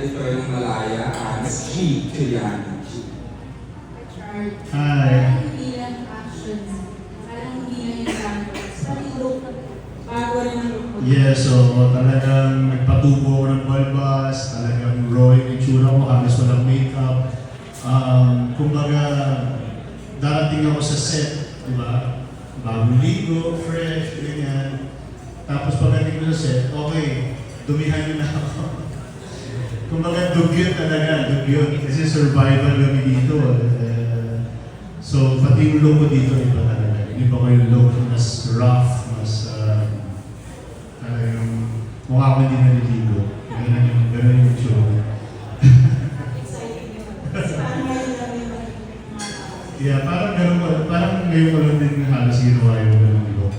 Editorial Malaya as G. Kiliani. Richard, Hi. parang hindi lang actions, parang hindi lang bago rin ang look. Yeah, so talagang nagpatubo ako ng balbas, talagang raw yung itsura ko, halos walang makeup. Um, kumbaga, darating ako sa set, di ba? Bagong ligo, fresh, ganyan. Tapos pagdating ko sa set, okay, dumihan na ako. kumbaga, dugyot talaga, dugyot. Kasi survival kami dito. Eh, so, pati yung look ko dito, iba talaga. Iba ko yung look, mas rough, mas uh, ano yung mukha ko hindi naliligo. Ganun yung, ganun yung yung tao. Yeah, parang ganun ko, parang ngayon ko lang din halos ginawa yung ganun look.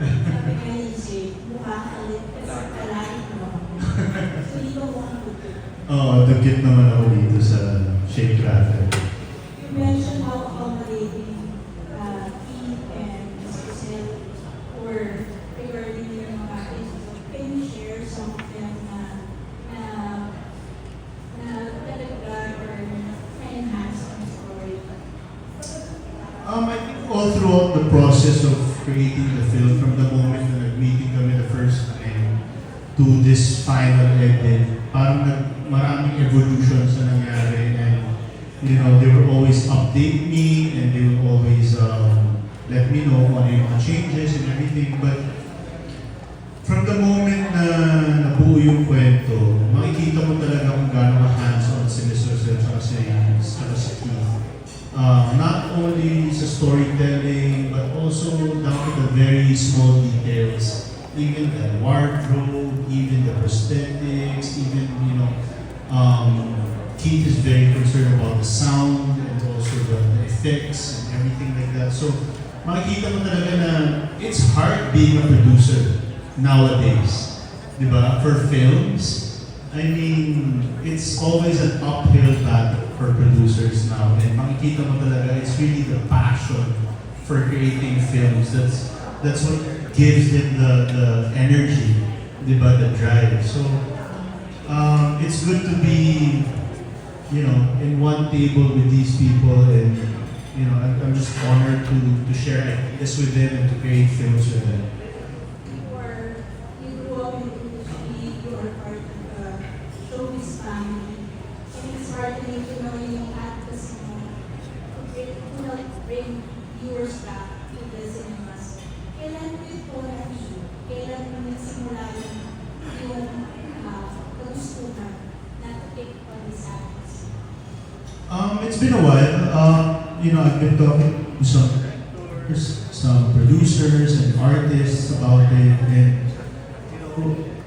Nga ni Jay, mukha ka ulit kasi kalahin mo. So, hindi ba mukhang good? Oo, dagkit naman ako dito sa Shake Rattle. You mentioned how accommodating uh, and. Were regarding your mga artists. Can you share some of them na na na talaga or na-enhance ang story? Um, I think all throughout the process of creating the film, from the moment na nag-meeting kami the first to this final edit, parang nag, maraming evolutions na nangyari and you know, they will always update me and they will always um, let me know ano yung mga changes and everything. But from the moment na nabuo yung kwento, makikita mo talaga kung gaano ka-hands-on si Mr. Sir at si, Keith. Uh, not only sa storytelling, but also down to the very small details. Even the wardrobe, even the prosthetics, even, you know, um, Keith is very concerned about the sound and also the, effects and everything like that. So, makikita mo talaga na it's hard being a producer nowadays. Di ba? For films, I mean, it's always an uphill battle for producers now. And makikita mo talaga, it's really the passion for creating films. That's that's what gives them the, the energy, di ba? The drive. So, um, it's good to be, you know, in one table with these people and, you know, I'm, I'm just honored to, to share this with them and to create films with them. You you part of the showbiz family, been a while. Um, you know, I've been talking to some some producers and artists about it. And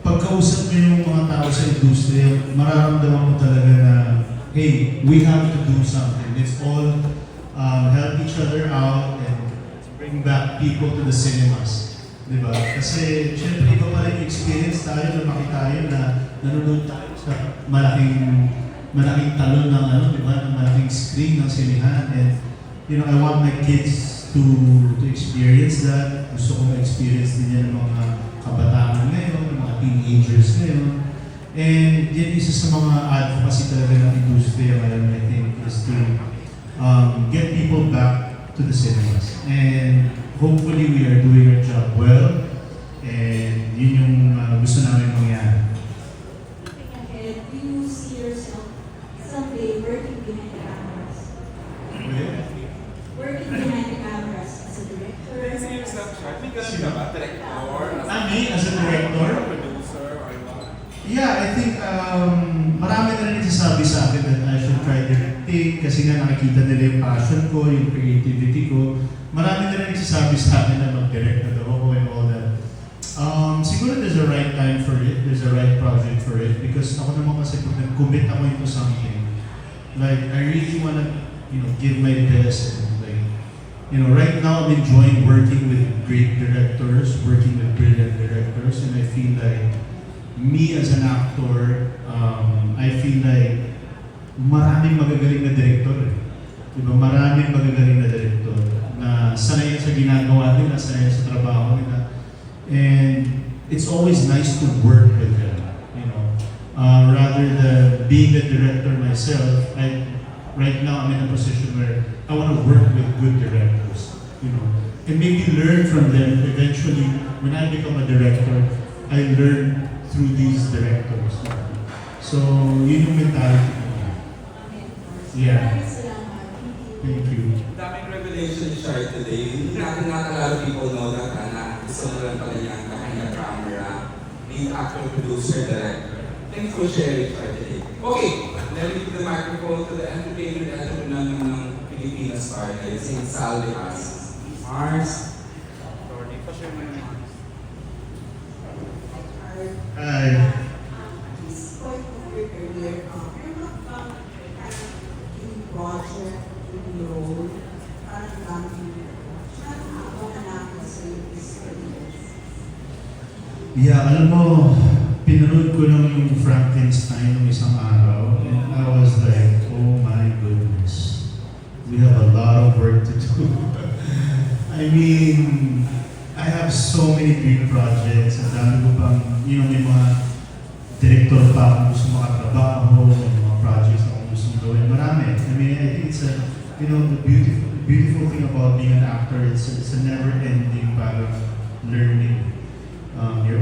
pagkausap mo yung mga tao sa industriya, mararamdaman mo talaga na, hey, we have to do something. Let's all um, help each other out and bring back people to the cinemas. Di ba? Kasi, syempre, iba pa rin experience tayo, lumaki tayo na nanonood tayo sa malaking malaking talon ng ano, di ba, ng malaking screen ng sinihan. And, you know, I want my kids to to experience that. Gusto ko ma-experience din yan ng mga kabataan ngayon, ng mga teenagers ngayon. And yan isa sa mga advocacy talaga ng industriya ngayon, I think, is to um, get people back to the cinemas. And hopefully we are doing our job well. And yun yung uh, gusto namin mangyari. Looking ahead, do you see yourself someday working behind the cameras? Working behind the cameras as a director? Can you Chad? May ganun ka? Director? Ah, me as a director? Producer or what? Yeah, I think um, marami na rin nagsasabi sa akin that I should try directing kasi nga nakikita nila yung passion ko, yung creativity ko. Marami na rin nagsasabi sa akin na mag-direct na daw ako and all that. Um, siguro there's a right time for it, there's a right project for it because ako naman kasi pag nag-commit ako into something, like I really wanna, you know, give my best and you know, right now I'm enjoying working with great directors, working with brilliant directors and I feel like me as an actor, um, I feel like maraming magagaling na director. Eh. Diba? Maraming magagaling na director na sanay sa ginagawa nila, sanay sa trabaho nila. And it's always nice to work with them. You know, uh, rather than being the director myself, I, right now I'm in a position where I want to work with good directors, you know, and maybe learn from them. Eventually, when I become a director, I learn through these directors. So, yun yung mentality. Yeah. Thank you. Ang daming revelation Shar today. Hindi natin not a lot of people know that na gusto mo lang pala yan behind the camera. Being actor, producer, director. Thanks for sharing Shar today. Okay, me give the microphone to the entertainment entrepreneur ng Pilipinas ngayon, si Sal de As. Mars. Sorry. Hi. Gamit siya is careers? Yeah, alam mo, pinanood ko lang yung Frankenstein ng isang araw and I was like, oh my goodness, we have a lot of work to do. I mean, I have so many big projects. Ang dami ko pang, you know, may mga director pa akong gusto makatrabaho, may mga projects akong gusto gawin. Marami. I mean, I think it's a, you know, the beautiful, beautiful thing about being an actor, it's, it's a never-ending parang learning. Um, you're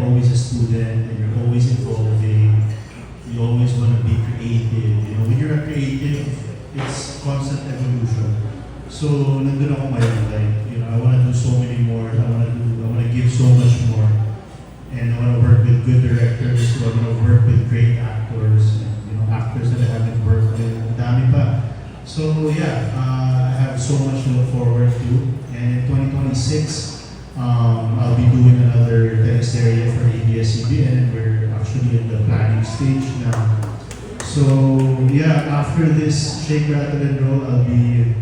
student and you're always evolving. You always want to be creative. You know, when you're a creative, it's constant evolution. So, nandun ako ngayon, like, you know, I want to do so many more. I want to do, I want to give so much more. And I want to work with good directors. So, I want to work with great actors. And, you know, actors that I haven't worked with. Ang dami pa. So, yeah, uh, I have so much to look forward to. And in 2026, um, ABS-CBN we're actually in the planning stage now. So yeah, after this Shake, Rattle and Roll, I'll be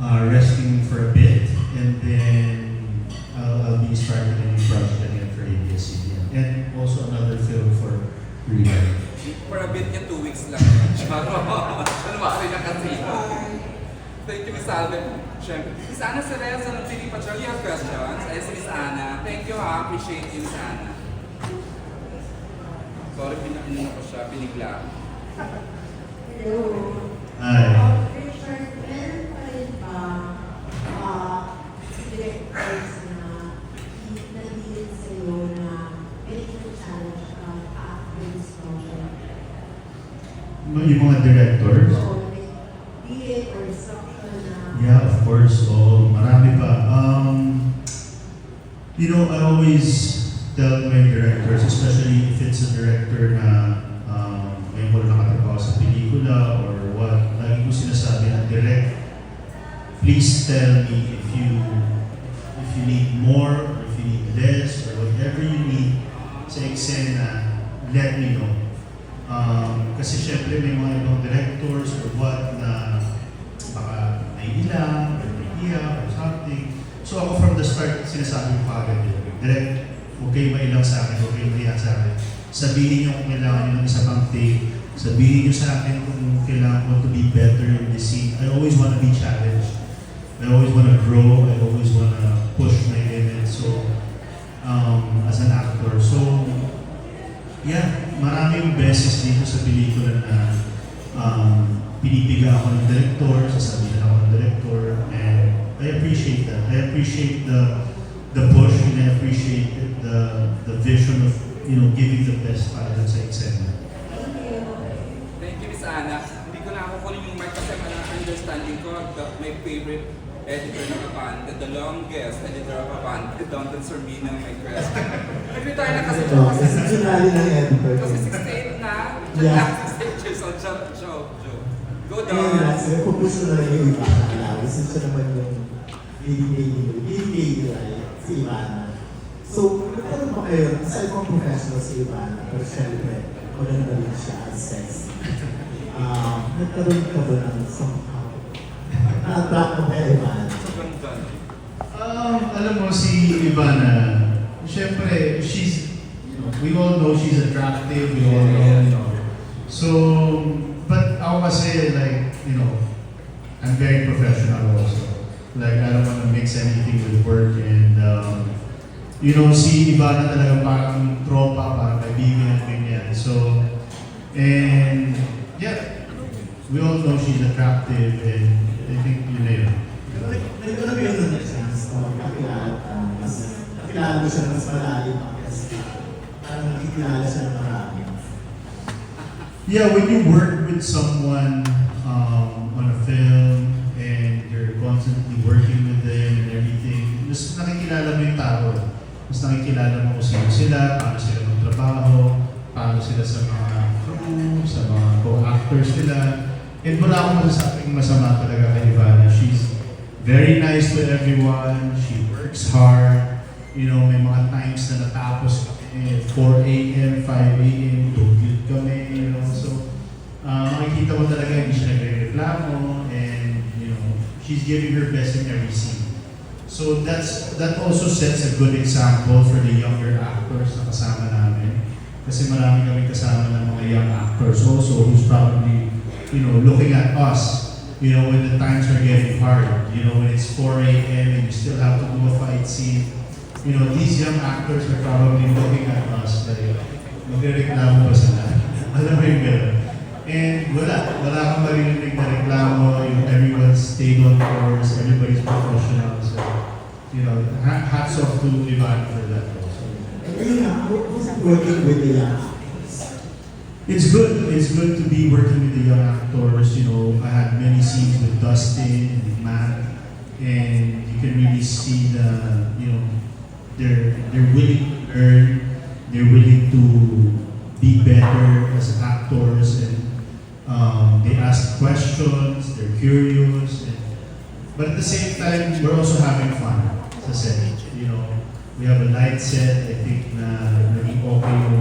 uh, resting for a bit and then I'll, I'll be starting a new project again for ABS-CBN and also another film for Rita. For a bit niya, two weeks lang. Thank you, Miss Alvin. Siyempre. Miss Ana Cereza ng City Patrol, you have questions? Ay, si Miss Ana. Thank you ha. Appreciate you, Miss Ana. Sorry, pinakinig ko siya. Pinigla. Hello. Hi. Uh, Richard, meron Yeah, of course. Oh, marami pa. Um, you know, I always tell my directors, especially if it's a director na um, may mo nakatrabaho sa pelikula or what, lagi ko sinasabi na direct, please tell me if you if you need more or if you need less or whatever you need sa eksena, let me know. Um, kasi syempre may mga ibang directors or what na baka may ilang or may iyak or something. So ako from the start, sinasabi ko kagad yun. Direct, huwag kayo mailang sa akin, huwag kayo maiyak sa akin. Sabihin niyo kung kailangan niyo ng isa pang. Sabihin niyo sa akin kung kailangan ko to be better in this scene. I always want to be challenged. I always want to grow. I always want to push my limits. So, um, as an actor. So, yeah, maraming beses dito sa pelikula na um, pinipiga ako ng director, sasabihin ako ng director, and I appreciate that. I appreciate the the push and I appreciate the the vision of you know giving the best para sa eksena. Thank you. Thank you, Miss Ana. Hindi ko na ako kunin yung mic kasi ang understanding ko, the, my favorite editor ng Abante, the longest editor of Abante, Don Sormina, my question. Nag-retire na kasi siya kasi kasi sinali ng editor. Kasi 68 na. Yeah. 68 years old. Joke, joke, joke. Go Ayun na, pupuso na yung iba. Since siya naman yung baby baby, right? Si Ivana. So, nagkaroon ba kayo, aside from professional si Ivana, pero syempre, maganda rin siya as sexy. Um, nagkaroon ka ba ng somehow? Na-attract mo kay Ivana? Um, alam mo si Ivana, syempre she's you know, we all know she's attractive, we all know, you know. So, but ako kasi like, you know, I'm very professional also. Like, I don't want to mix anything with work and, um, you know, si Ivana talaga parang tropa, parang kaibigan, ganyan. So, So, and yeah, we all know she's attractive and I think yun na yun. Nagkaroon ba yun ng chance na magkakilala ka? Mas nakilala mo siya ng mas malalim pa kasi parang nakikilala siya ng marami. Yeah, when you work with someone um, on a film constantly working with them and everything, mas nakikilala mo yung tao. Mas nakikilala mo kung sino sila, paano sila magtrabaho, paano sila sa mga crew, sa mga co-actors nila. And wala akong masasabing masama talaga kay Ivana. She's very nice to everyone. She works hard. You know, may mga times na natapos kami 4 a.m., 5 a.m., tugid kami, you know. So, uh, makikita mo talaga hindi siya nagre-reklamo and, know, she's giving her best in every scene. So that's that also sets a good example for the younger actors na kasama namin. Kasi marami kami kasama ng mga young actors also who's probably, you know, looking at us you know, when the times are getting hard, you know, when it's 4 a.m. and you still have to do a fight scene, you know, these young actors are probably looking at us like, magreklamo ba sila? Alam mo yung gano'n. And wala, wala kang maririnig na reklamo, yung everyone stayed on course, everybody's professional. So, you know, ha- hats off to Ivan for that also. How- working with the young actors? It's good. It's good to be working with the young actors. You know, I had many scenes with Dustin and Matt, and you can really see the, you know, they're they're willing to learn. They're willing to be better as actors, and um, they ask questions. They're curious, and, but at the same time, we're also having fun. As I you know, we have a light set. I think na naging okay yung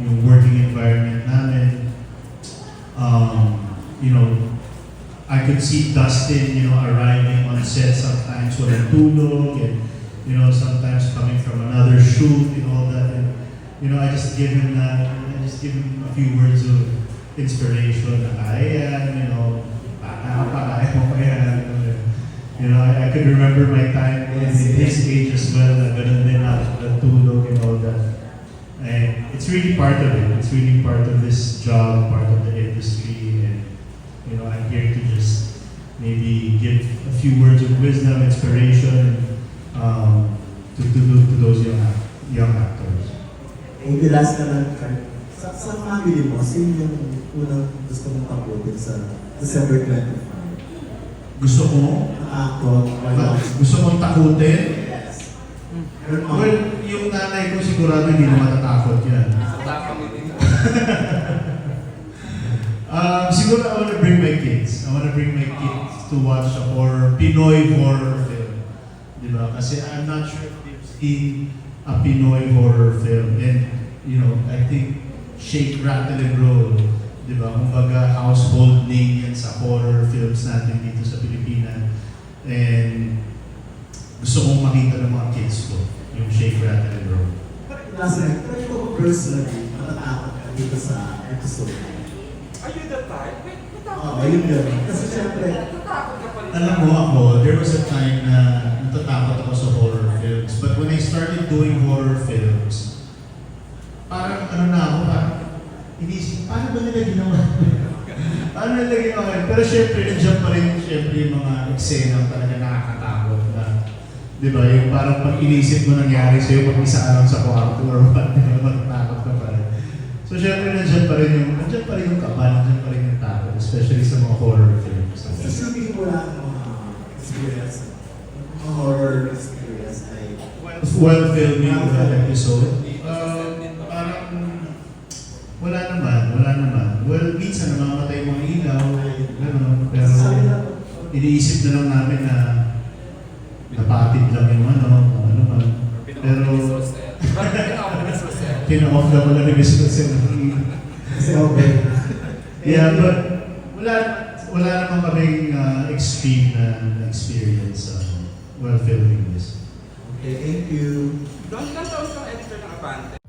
yung working environment namin. Um, you know, I could see Dustin, you know, arriving on set sometimes with a tulog and, you know, sometimes coming from another shoot and all that. And, you know, I just give him that, I just give him a few words of inspiration. na kaya yan, you know, bata ka pa, kaya mo pa yan. You know, I, I could remember my time in his age as well, na ganun din ako, tulog and all that. And it's really part of it. It's really part of this job, part of the industry, and you know, I'm here to just maybe give a few words of wisdom, inspiration, um, to, to, to, those young young actors. And the last naman, sa, family mo, sino yung unang gusto mong taputin sa December 25? Gusto ko, ba- gusto kong takutin. Yes. Well, yung nanay ko sigurado hindi na matatakot yan. Um, siguro I want to bring my kids. I want to bring my kids to watch a horror, Pinoy horror film. Di ba? Kasi I'm not sure if they've seen a Pinoy horror film. And, you know, I think Shake, Rattle, and Roll, di ba? Kumbaga, household name yan sa horror films natin dito sa Pilipinas. And gusto kong makita ng mga kids ko, yung Shake, Rattle, and Roll. Night, pero ikaw personally, matatakot ka dito sa episode. Are you the type? Wait, Oo, yun yun. Kasi syempre, Natatakot ka pa rin. Alam mo ako, there was a time na natatakot ako sa horror films. But when I started doing horror films, parang ano na ako, parang inisip, paano ba nila ginawa? paano nila ginawa? Pero syempre, nandiyan pa rin syempre yung mga eksena talaga nakakatakot na Di ba? Yung parang pag inisip mo nangyari sa'yo pag isa lang sa kwarto or what, di ba? Matatakot ka pa rin. So syempre, nandiyan pa rin yung, nandiyan pa rin yung kapal, nandiyan pa rin yung takot, especially sa mga horror films. sa shooting mo lang ang mga experience, horror experience like, while filming the episode, uh, parang wala naman, wala naman. Well, minsan namamatay yung mga ilaw, gano'n, pero sabi na, iniisip na lang namin na napatid lang yung ano, kung ano man. Pero pina-off na wala ni Miss Lucen. kasi okay. Yeah, but wala wala naman kaming uh, extreme na, na experience uh, while filming this. Okay, thank you. Doon lang taon kang editor ng Abante.